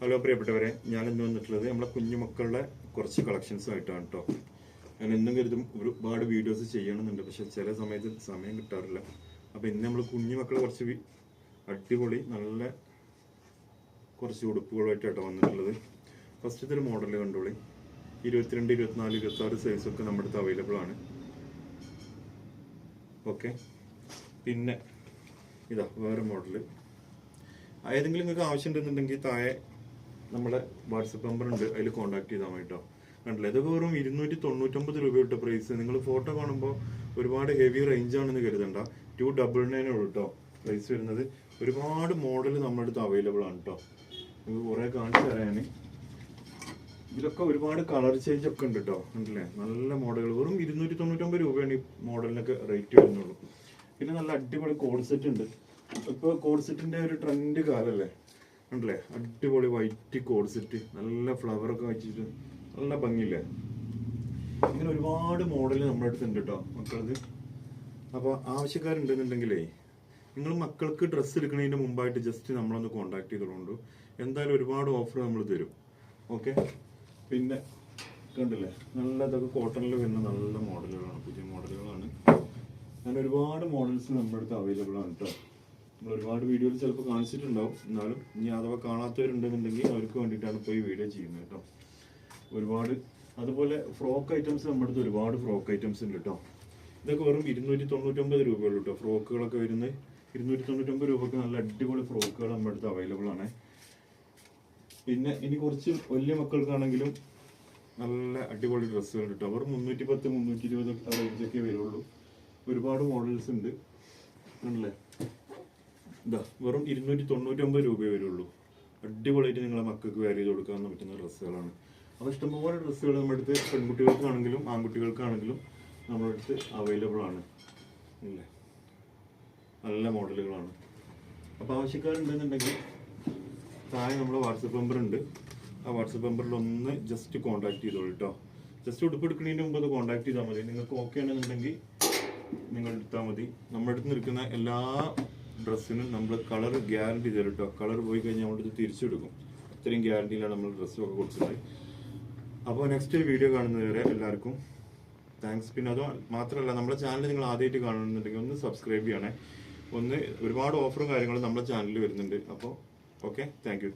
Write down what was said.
Hello പ്രിയപ്പെട്ടവരെ. ഞാൻ ഇന്ന് വന്നിട്ടുള്ളത് നമ്മളെ കുഞ്ഞുമക്കളുടെ കുറച്ച് കളക്ഷൻസ് ആയിട്ടാണ് കേട്ടോ ഞാൻ എന്നും കരുതും ഒരുപാട് വീഡിയോസ് ചെയ്യണമെന്നുണ്ട്. പക്ഷെ ചില സമയത്ത് സമയം കിട്ടാറില്ല. അപ്പോൾ ഇന്ന് നമ്മൾ കുഞ്ഞുമക്കളെ കുറച്ച് അടിപൊളി നല്ല കുറച്ച് ഉടുപ്പുകളായിട്ടാണ് വന്നിട്ടുള്ളത്. ഫസ്റ്റത്തെ ഒരു മോഡൽ കണ്ടോളി. ഇരുപത്തിരണ്ട് ഇരുപത്തിനാല് ഇരുപത്തി ആറ് സൈസൊക്കെ നമ്മുടെ അടുത്ത് അവൈലബിൾ ആണ്. ഓക്കെ പിന്നെ ഇതാ വേറെ മോഡൽ ഏതെങ്കിലും നിങ്ങൾക്ക് ആവശ്യം ഉണ്ടെന്നുണ്ടെങ്കിൽ താഴെ നമ്മുടെ വാട്സപ്പ് നമ്പർ ഉണ്ട് അതിൽ കോൺടാക്ട് ചെയ്താൽ മതി കേട്ടോ കണ്ടില്ലേ? ഇതൊക്കെ വെറും ഇരുന്നൂറ്റി തൊണ്ണൂറ്റൊമ്പത് രൂപയുടെ പ്രൈസ് നിങ്ങൾ ഫോട്ടോ കാണുമ്പോൾ ഒരുപാട് ഹെവി റേഞ്ച് ആണെന്ന് കരുതണ്ട. ടു ഡബിൾ നയൻ ഉള്ളൂ കേട്ടോ പ്രൈസ് വരുന്നത്. ഒരുപാട് മോഡൽ നമ്മുടെ അടുത്ത് അവൈലബിൾ ആണ് കേട്ടോ നമുക്ക് കുറേ കാണിച്ചു തരാൻ ഇതിലൊക്കെ ഒരുപാട് കളർ ചേഞ്ച് ഒക്കെ ഉണ്ട് കേട്ടോ കണ്ടില്ലേ? നല്ല മോഡലുകൾ വെറും ഇരുന്നൂറ്റി തൊണ്ണൂറ്റൊമ്പത് രൂപയാണ് ഈ മോഡലിനൊക്കെ റേറ്റ് വരുന്നുള്ളൂ. പിന്നെ നല്ല അടിപൊളി കോഡ് സെറ്റ് ഉണ്ട്. ഇപ്പോൾ കോഡ് സെറ്റിന്റെ ഒരു ട്രെൻഡ് കാലല്ലേ? കണ്ടില്ലേ? അടിപൊളി വൈറ്റ് കോഡ്സെറ്റ് നല്ല ഫ്ലവർ ഒക്കെ വെച്ചിട്ട് നല്ല ഭംഗിയില്ലേ? ഇങ്ങനെ ഒരുപാട് മോഡൽ നമ്മുടെ അടുത്ത് ഉണ്ട് കേട്ടോ മക്കളത്. അപ്പോൾ ആവശ്യക്കാരുണ്ടെന്നുണ്ടെങ്കിലേ നിങ്ങൾ മക്കൾക്ക് ഡ്രസ്സ് എടുക്കുന്നതിന് മുമ്പായിട്ട് ജസ്റ്റ് നമ്മളൊന്ന് കോൺടാക്ട് ചെയ്തോളൂ എന്തായാലും ഒരുപാട് ഓഫർ നമ്മൾ തരും. ഓക്കെ പിന്നെ കണ്ടില്ലേ? നല്ല ഇതൊക്കെ കോട്ടണിൽ വരുന്ന നല്ല മോഡലുകളാണ് പുതിയ മോഡലുകളാണ് അങ്ങനെ ഒരുപാട് മോഡൽസ് നമ്മുടെ അടുത്ത് അവൈലബിൾ ആണ് കേട്ടോ നമ്മൾ ഒരുപാട് വീഡിയോയിൽ ചിലപ്പോൾ കാണിച്ചിട്ടുണ്ടാവും. എന്നാലും ഇനി അഥവാ കാണാത്തവരുണ്ടെന്നുണ്ടെങ്കിൽ അവർക്ക് വേണ്ടിയിട്ടാണ് ഇപ്പോൾ ഈ വീഡിയോ ചെയ്യുന്നത് കേട്ടോ. ഒരുപാട് അതുപോലെ ഫ്രോക്ക് ഐറ്റംസ് നമ്മുടെ അടുത്ത് ഒരുപാട് ഫ്രോക്ക് ഐറ്റംസ് ഉണ്ട് കേട്ടോ. ഇതൊക്കെ വെറും ഇരുന്നൂറ്റി തൊണ്ണൂറ്റൊമ്പത് രൂപയുള്ളൂ കേട്ടോ. ഫ്രോക്കുകളൊക്കെ വരുന്നത് ഇരുന്നൂറ്റി തൊണ്ണൂറ്റൊമ്പത് രൂപക്ക് നല്ല അടിപൊളി ഫ്രോക്കുകൾ നമ്മുടെ അടുത്ത് അവൈലബിൾ ആണ്. പിന്നെ ഇനി കുറച്ച് വലിയ മക്കൾക്കാണെങ്കിലും നല്ല അടിപൊളി ഡ്രസ്സുകൾ കിട്ടും. അവർ മുന്നൂറ്റി പത്ത് മുന്നൂറ്റി ഇരുപത് റേഞ്ചൊക്കെ വരുള്ളൂ. ഒരുപാട് മോഡൽസ് ഉണ്ട്. ആണല്ലേ ഇതാ വെറും ഇരുന്നൂറ്റി തൊണ്ണൂറ്റൊമ്പത് രൂപയെ വരുള്ളൂ. അടിപൊളിയായിട്ട് നിങ്ങളെ മക്കൾക്ക് വെയർ ചെയ്ത് കൊടുക്കാൻ പറ്റുന്ന ഡ്രസ്സുകളാണ്. അപ്പോൾ ഇഷ്ടംപോലെ ഡ്രസ്സുകൾ നമ്മുടെ അടുത്ത് പെൺകുട്ടികൾക്കാണെങ്കിലും ആൺകുട്ടികൾക്കാണെങ്കിലും നമ്മുടെ അടുത്ത് അവൈലബിൾ ആണ് നല്ല മോഡലുകളാണ്. അപ്പോൾ ആവശ്യക്കാരുണ്ടെന്നുണ്ടെങ്കിൽ താഴെ നമ്മുടെ വാട്സപ്പ് നമ്പർ ഉണ്ട്. ആ വാട്സപ്പ് നമ്പറിൽ ഒന്ന് ജസ്റ്റ് കോൺടാക്ട് ചെയ്തോളൂ കേട്ടോ ജസ്റ്റ് ഉടുപ്പ് എടുക്കുന്നതിന് മുമ്പ് അത് കോൺടാക്ട് ചെയ്താൽ മതി. നിങ്ങൾക്ക് ഓക്കെ ആണെന്നുണ്ടെങ്കിൽ നിങ്ങൾ എടുത്താൽ മതി. നമ്മുടെ അടുത്ത് നിൽക്കുന്ന എല്ലാ ഡ്രസ്സിനും നമ്മൾ കളർ ഗ്യാരണ്ടി തരും കേട്ടോ കളർ പോയി കഴിഞ്ഞാൽ നമ്മളിത് തിരിച്ചെടുക്കും. അത്രയും ഗ്യാരണ്ടിയിലാണ് നമ്മൾ ഡ്രസ്സൊക്കെ കൊടുത്തത് അപ്പോൾ നെക്സ്റ്റ് വീഡിയോ കാണുന്നതുവരെ എല്ലാവർക്കും താങ്ക്സ് പിന്നെ അത് മാത്രമല്ല നമ്മുടെ ചാനൽ നിങ്ങൾ ആദ്യമായിട്ട് കാണുന്നുണ്ടെങ്കിൽ ഒന്ന് സബ്സ്ക്രൈബ് ചെയ്യണേ. ഒന്ന് ഒരുപാട് ഓഫറും കാര്യങ്ങളും നമ്മുടെ ചാനലിൽ വരുന്നുണ്ട്. അപ്പോൾ ഓക്കെ താങ്ക്